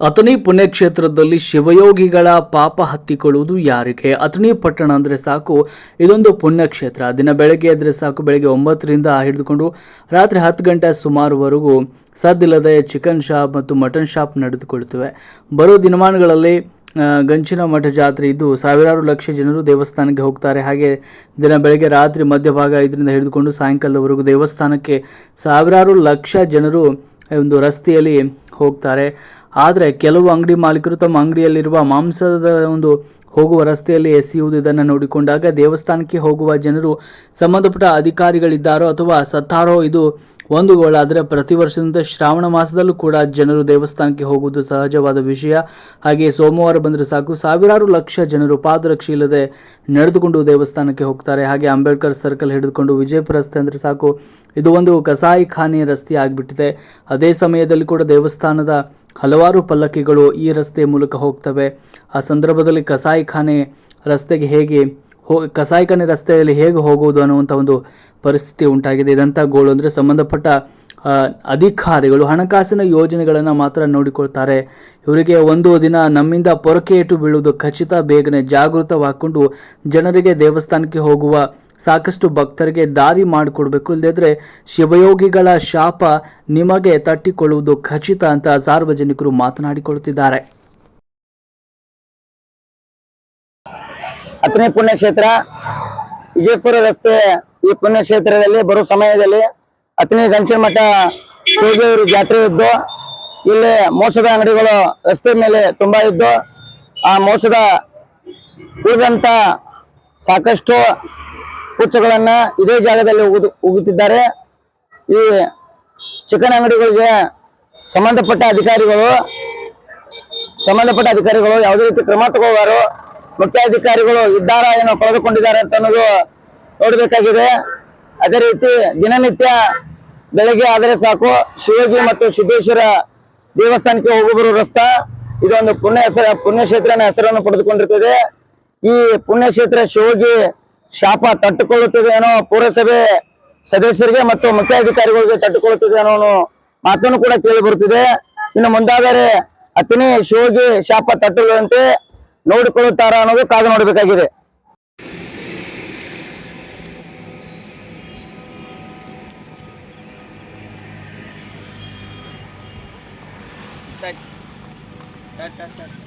ಅಥಣಿ ಪುಣ್ಯಕ್ಷೇತ್ರದಲ್ಲಿ ಶಿವಯೋಗಿಗಳ ಪಾಪ ಹತ್ತಿಕೊಳ್ಳುವುದು ಯಾರಿಗೆ? ಅಥಣಿ ಪಟ್ಟಣ ಅಂದರೆ ಸಾಕು, ಇದೊಂದು ಪುಣ್ಯಕ್ಷೇತ್ರ. ದಿನ ಬೆಳಗ್ಗೆ ಎದ್ರೆ ಸಾಕು, ಬೆಳಗ್ಗೆ ಒಂಬತ್ತರಿಂದ ಹಿಡಿದುಕೊಂಡು ರಾತ್ರಿ ಹತ್ತು ಗಂಟೆ ಸುಮಾರುವರೆಗೂ ಸದ್ದಿಲ್ಲದೆ ಚಿಕನ್ ಶಾಪ್ ಮತ್ತು ಮಟನ್ ಶಾಪ್ ನಡೆದುಕೊಳ್ಳುತ್ತವೆ. ಬರೋ ದಿನಮಾನಗಳಲ್ಲಿ ಗಂಚಿನ ಮಠ ಜಾತ್ರೆ ಇದ್ದು ಸಾವಿರಾರು ಲಕ್ಷ ಜನರು ದೇವಸ್ಥಾನಕ್ಕೆ ಹೋಗ್ತಾರೆ. ಹಾಗೆ ದಿನ ಬೆಳಗ್ಗೆ ರಾತ್ರಿ ಮಧ್ಯಭಾಗ ಐದರಿಂದ ಹಿಡಿದುಕೊಂಡು ಸಾಯಂಕಾಲದವರೆಗೂ ದೇವಸ್ಥಾನಕ್ಕೆ ಸಾವಿರಾರು ಲಕ್ಷ ಜನರು ಒಂದು ರಸ್ತೆಯಲ್ಲಿ ಹೋಗ್ತಾರೆ. ಆದರೆ ಕೆಲವು ಅಂಗಡಿ ಮಾಲೀಕರು ತಮ್ಮ ಅಂಗಡಿಯಲ್ಲಿರುವ ಮಾಂಸದ ಒಂದು ಹೋಗುವ ರಸ್ತೆಯಲ್ಲಿ ಎಸೆಯುವುದು ಇದನ್ನು ನೋಡಿಕೊಂಡಾಗ ದೇವಸ್ಥಾನಕ್ಕೆ ಹೋಗುವ ಜನರು ಸಂಬಂಧಪಟ್ಟ ಅಧಿಕಾರಿಗಳಿದ್ದಾರೋ ಅಥವಾ ಸತ್ತಾರೋ ಇದು ಒಂದು ಗೋಳಾದರೆ ಪ್ರತಿ ವರ್ಷದಂತೆ ಶ್ರಾವಣ ಮಾಸದಲ್ಲೂ ಕೂಡ ಜನರು ದೇವಸ್ಥಾನಕ್ಕೆ ಹೋಗುವುದು ಸಹಜವಾದ ವಿಷಯ. ಹಾಗೆ ಸೋಮವಾರ ಬಂದರೆ ಸಾಕು, ಸಾವಿರಾರು ಲಕ್ಷ ಜನರು ಪಾದರಕ್ಷೆ ಇಲ್ಲದೆ ನಡೆದುಕೊಂಡು ದೇವಸ್ಥಾನಕ್ಕೆ ಹೋಗ್ತಾರೆ. ಹಾಗೆ ಅಂಬೇಡ್ಕರ್ ಸರ್ಕಲ್ ಹಿಡಿದುಕೊಂಡು ವಿಜಯಪುರ ರಸ್ತೆ ಅಂದರೆ ಸಾಕು. ಇದು ಒಂದು ಕಸಾಯಿ ಖಾನೆ ರಸ್ತೆ ಆಗಿಬಿಟ್ಟಿದೆ. ಅದೇ ಸಮಯದಲ್ಲಿ ಕೂಡ ದೇವಸ್ಥಾನದ ಹಲವಾರು ಪಲ್ಲಕ್ಕಿಗಳು ಈ ರಸ್ತೆ ಮೂಲಕ ಹೋಗ್ತವೆ. ಆ ಸಂದರ್ಭದಲ್ಲಿ ಕಸಾಯಿ ಖಾನೆ ರಸ್ತೆಗೆ ಹೇಗೆ ಹೋ, ಕಸಾಯಿಖಾನೆ ರಸ್ತೆಯಲ್ಲಿ ಹೇಗೆ ಹೋಗುವುದು ಅನ್ನುವಂಥ ಒಂದು ಪರಿಸ್ಥಿತಿ ಉಂಟಾಗಿದೆ. ಇದಂಥ ಗೋಳು ಅಂದರೆ ಸಂಬಂಧಪಟ್ಟ ಅಧಿಕಾರಿಗಳು ಹಣಕಾಸಿನ ಯೋಜನೆಗಳನ್ನು ಮಾತ್ರ ನೋಡಿಕೊಳ್ತಾರೆ. ಇವರಿಗೆ ಒಂದು ದಿನ ನಮ್ಮಿಂದ ಪೊರಕೆ ಇಟ್ಟು ಬೀಳುವುದು ಖಚಿತ. ಬೇಗನೆ ಜಾಗೃತವಾಗಿಕೊಂಡು ಜನರಿಗೆ ದೇವಸ್ಥಾನಕ್ಕೆ ಹೋಗುವ ಸಾಕಷ್ಟು ಭಕ್ತರಿಗೆ ದಾರಿ ಮಾಡಿಕೊಡ್ಬೇಕು. ಇಲ್ಲದಿದ್ದರೆ ಶಿವಯೋಗಿಗಳ ಶಾಪ ನಿಮಗೆ ತಟ್ಟಿಕೊಳ್ಳುವುದು ಖಚಿತ ಅಂತ ಸಾರ್ವಜನಿಕರು ಮಾತನಾಡಿಕೊಳ್ಳುತ್ತಿದ್ದಾರೆ ಅಥಣಿ ಪುಣ್ಯಕ್ಷೇತ್ರ, ವಿಜಯಪುರ ರಸ್ತೆ ಈ ಪುಣ್ಯಕ್ಷೇತ್ರದಲ್ಲಿ ಬರೋ ಸಮಯದಲ್ಲಿ ಹತ್ತನೇ ಗಂಚಿನ ಮಠ ಶಿವದೇವರು ಜಾತ್ರೆ ಇದ್ದು, ಇಲ್ಲಿ ಮೋಸದ ಅಂಗಡಿಗಳು ರಸ್ತೆ ಮೇಲೆ ತುಂಬಾ ಇದ್ದು, ಆ ಮೋಸದ ಉಳಿದಂತ ಸಾಕಷ್ಟು ಕುಚ್ಚಗಳನ್ನ ಇದೇ ಜಾಗದಲ್ಲಿ ಉಗುತ್ತಿದ್ದಾರೆ. ಈ ಚಿಕನ್ ಅಂಗಡಿಗಳಿಗೆ ಸಂಬಂಧಪಟ್ಟ ಅಧಿಕಾರಿಗಳು ಸಂಬಂಧಪಟ್ಟ ಅಧಿಕಾರಿಗಳು ಯಾವುದೇ ರೀತಿ ಕ್ರಮ ತಗೋಬಾರು ಮುಖ್ಯಾಧಿಕಾರಿಗಳು ಇದ್ದಾರಾ ಏನೋ ಕಳೆದುಕೊಂಡಿದ್ದಾರೆ ಅಂತ ಅನ್ನೋದು ನೋಡಬೇಕಾಗಿದೆ. ಅದೇ ರೀತಿ ದಿನನಿತ್ಯ ಬೆಳಗ್ಗೆ ಆದರೆ ಸಾಕು ಶಿವಗಿ ಮತ್ತು ಸಿದ್ದೇಶ್ವರ ದೇವಸ್ಥಾನಕ್ಕೆ ಹೋಗಿ ರಸ್ತಾ, ಇದೊಂದು ಪುಣ್ಯ ಹೆಸರ, ಪುಣ್ಯಕ್ಷೇತ್ರನ ಹೆಸರನ್ನು ಪಡೆದುಕೊಂಡಿರ್ತದೆ. ಈ ಪುಣ್ಯಕ್ಷೇತ್ರ ಶಿವಗಿ ಶಾಪ ತಟ್ಟುಕೊಳ್ಳುತ್ತದೆ ಏನೋ ಪುರಸಭೆ ಸದಸ್ಯರಿಗೆ ಮತ್ತು ಮುಖ್ಯಾಧಿಕಾರಿಗಳಿಗೆ ತಟ್ಟುಕೊಳ್ಳುತ್ತದೆ ಅನ್ನೋ ಮಾತನ್ನು ಕೂಡ ಕೇಳಿ ಬರುತ್ತಿದೆ. ಇನ್ನು ಮುಂದಾದರೆ ಅತಿನಿ ಶಿವಗಿ ಶಾಪ ತಟ್ಟುವಂತೆ ನೋಡಿಕೊಳ್ಳುತ್ತಾರ ಅನ್ನೋದು ಕಾದು ನೋಡಬೇಕಾಗಿದೆ. ಸರ್.